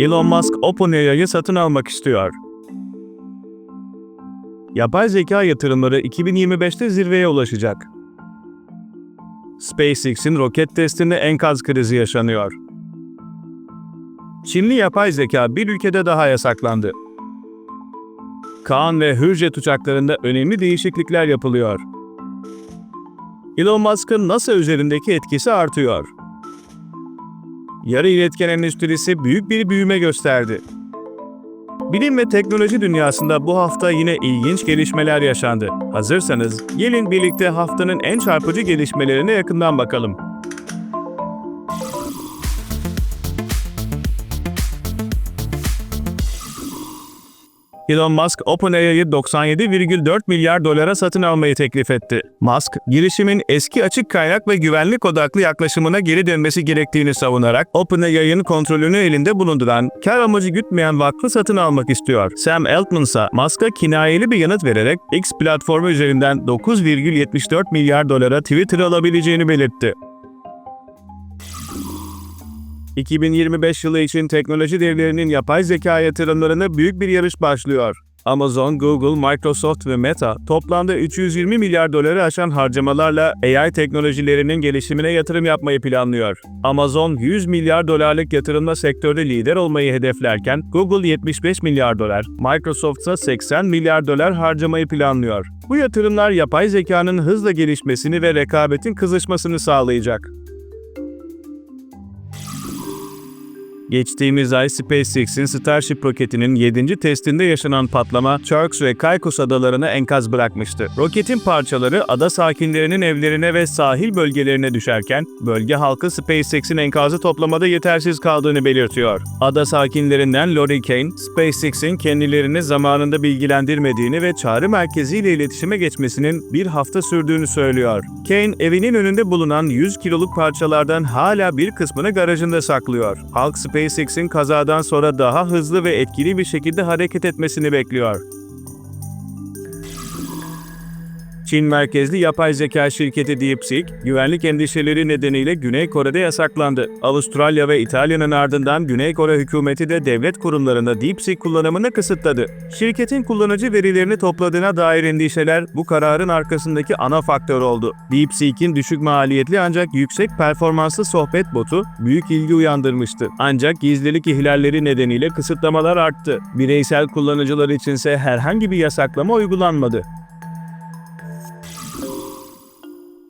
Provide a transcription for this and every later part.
Elon Musk OpenAI'yı satın almak istiyor. Yapay zeka yatırımları 2025'te zirveye ulaşacak. SpaceX'in roket testinde enkaz krizi yaşanıyor. Çinli yapay zeka bir ülkede daha yasaklandı. Kaan ve Hürjet uçaklarında önemli değişiklikler yapılıyor. Elon Musk'ın NASA üzerindeki etkisi artıyor. Yarı iletken endüstrisi büyük bir büyüme gösterdi. Bilim ve teknoloji dünyasında bu hafta yine ilginç gelişmeler yaşandı. Hazırsanız gelin birlikte haftanın en çarpıcı gelişmelerine yakından bakalım. Elon Musk, OpenAI'yı 97,4 milyar dolara satın almayı teklif etti. Musk, girişimin eski açık kaynak ve güvenlik odaklı yaklaşımına geri dönmesi gerektiğini savunarak, OpenAI'ın kontrolünü elinde bulunduran, kar amacı gütmeyen vakfı satın almak istiyor. Sam Altman ise Musk'a kinayeli bir yanıt vererek X platformu üzerinden 9,74 milyar dolara Twitter alabileceğini belirtti. 2025 yılı için teknoloji devlerinin yapay zeka yatırımlarına büyük bir yarış başlıyor. Amazon, Google, Microsoft ve Meta toplamda 320 milyar doları aşan harcamalarla AI teknolojilerinin gelişimine yatırım yapmayı planlıyor. Amazon 100 milyar dolarlık yatırımla sektörde lider olmayı hedeflerken Google 75 milyar dolar, Microsoft ise 80 milyar dolar harcamayı planlıyor. Bu yatırımlar yapay zekanın hızla gelişmesini ve rekabetin kızışmasını sağlayacak. Geçtiğimiz ay SpaceX'in Starship roketinin 7. testinde yaşanan patlama, Turks ve Caicos adalarına enkaz bırakmıştı. Roketin parçaları ada sakinlerinin evlerine ve sahil bölgelerine düşerken, bölge halkı SpaceX'in enkazı toplamada yetersiz kaldığını belirtiyor. Ada sakinlerinden Lori Kane, SpaceX'in kendilerini zamanında bilgilendirmediğini ve çağrı merkeziyle iletişime geçmesinin bir hafta sürdüğünü söylüyor. Kane, evinin önünde bulunan 100 kiloluk parçalardan hala bir kısmını garajında saklıyor. Halk SpaceX'in kazadan sonra daha hızlı ve etkili bir şekilde hareket etmesini bekliyor. Çin merkezli yapay zeka şirketi DeepSeek, güvenlik endişeleri nedeniyle Güney Kore'de yasaklandı. Avustralya ve İtalya'nın ardından Güney Kore hükümeti de devlet kurumlarında DeepSeek kullanımını kısıtladı. Şirketin kullanıcı verilerini topladığına dair endişeler bu kararın arkasındaki ana faktör oldu. DeepSeek'in düşük maliyetli ancak yüksek performanslı sohbet botu büyük ilgi uyandırmıştı. Ancak gizlilik ihlalleri nedeniyle kısıtlamalar arttı. Bireysel kullanıcılar içinse herhangi bir yasaklama uygulanmadı.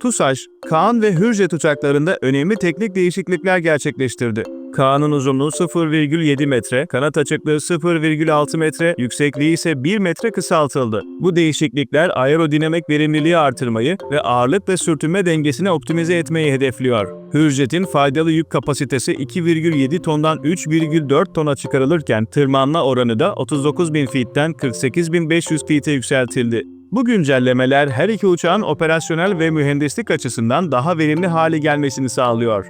TUSAŞ, Kaan ve Hürjet uçaklarında önemli teknik değişiklikler gerçekleştirdi. Kaan'ın uzunluğu 0,7 metre, kanat açıklığı 0,6 metre, yüksekliği ise 1 metre kısaltıldı. Bu değişiklikler aerodinamik verimliliği artırmayı ve ağırlık ve sürtünme dengesini optimize etmeyi hedefliyor. Hürjet'in faydalı yük kapasitesi 2,7 tondan 3,4 tona çıkarılırken tırmanma oranı da 39.000 feet'ten 48.500 feet'e yükseltildi. Bu güncellemeler her iki uçağın operasyonel ve mühendislik açısından daha verimli hale gelmesini sağlıyor.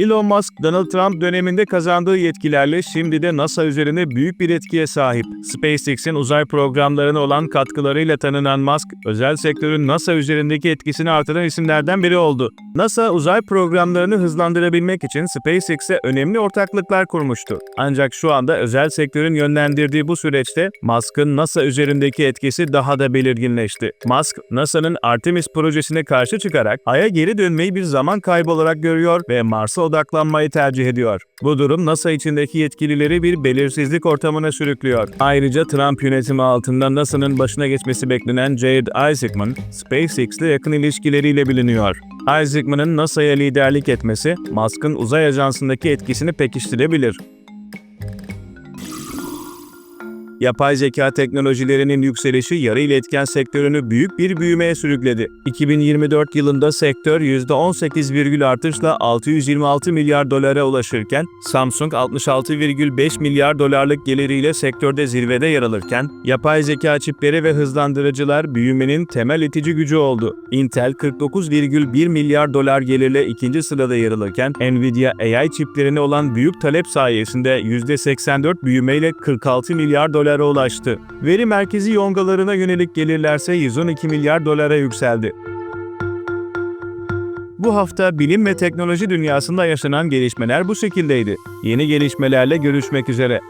Elon Musk, Donald Trump döneminde kazandığı yetkilerle şimdi de NASA üzerinde büyük bir etkiye sahip. SpaceX'in uzay programlarına olan katkılarıyla tanınan Musk, özel sektörün NASA üzerindeki etkisini artıran isimlerden biri oldu. NASA, uzay programlarını hızlandırabilmek için SpaceX'e önemli ortaklıklar kurmuştu. Ancak şu anda özel sektörün yönlendirdiği bu süreçte Musk'ın NASA üzerindeki etkisi daha da belirginleşti. Musk, NASA'nın Artemis projesine karşı çıkarak Ay'a geri dönmeyi bir zaman kaybı olarak görüyor ve Mars'a odaklanmayı tercih ediyor. Bu durum NASA içindeki yetkilileri bir belirsizlik ortamına sürüklüyor. Ayrıca Trump yönetimi altında NASA'nın başına geçmesi beklenen Jared Isaacman, SpaceX'le yakın ilişkileriyle biliniyor. Isaacman'ın NASA'ya liderlik etmesi, Musk'ın uzay ajansındaki etkisini pekiştirebilir. Yapay zeka teknolojilerinin yükselişi yarı iletken sektörünü büyük bir büyümeye sürükledi. 2024 yılında sektör %18, artışla 626 milyar dolara ulaşırken, Samsung 66,5 milyar dolarlık geliriyle sektörde zirvede yer alırken, yapay zeka çipleri ve hızlandırıcılar büyümenin temel itici gücü oldu. Intel 49,1 milyar dolar gelirle ikinci sırada yer alırken, Nvidia AI çiplerine olan büyük talep sayesinde %84 büyümeyle 46 milyar dolara ulaştı. Veri merkezi yongalarına yönelik gelirlerse 112 milyar dolara yükseldi. Bu hafta bilim ve teknoloji dünyasında yaşanan gelişmeler bu şekildeydi. Yeni gelişmelerle görüşmek üzere.